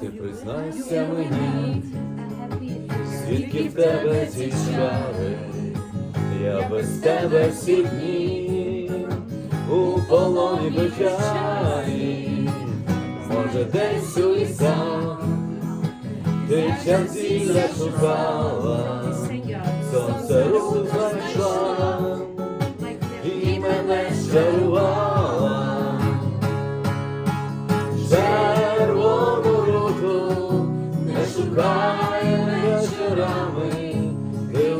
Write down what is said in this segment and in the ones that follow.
Ти признайся мені, звідки в тебе ці чари, я без тебе всі дні у полоні печалі, може десь у лісах ти часі зашукала, шукай вечорами, ти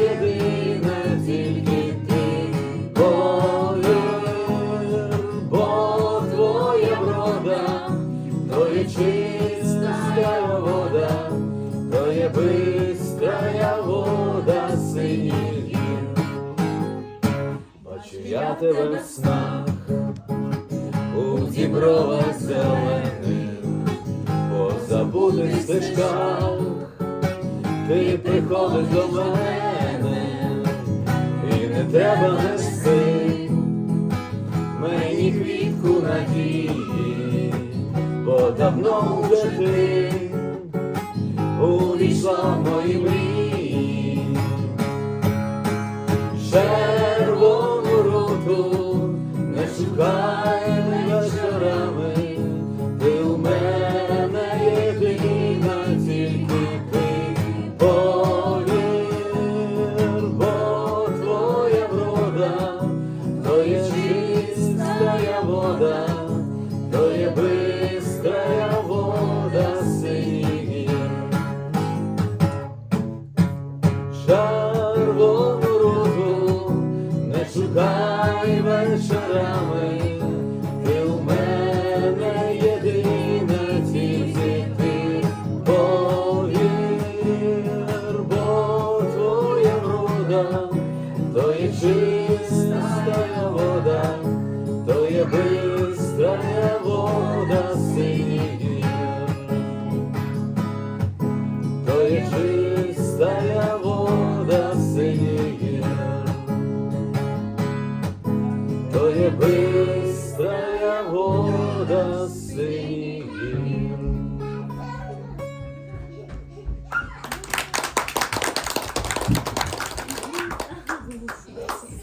єдина, тільки ти повір, бо твоя врода, то є чиста вода, то є бистрая вода синіх. Бачу я тебе в снах у дібровах зелених, по забутих стежках, ти приходиш до мене, і не треба нести мені квітку надії, бо давно вже ти увійшла в мої мрії. Червону руту не шукай то є бистрая вода синіх гір. Червону руку не шукай вечорами, ти у чистая вода гір, то є бистрая вода синіх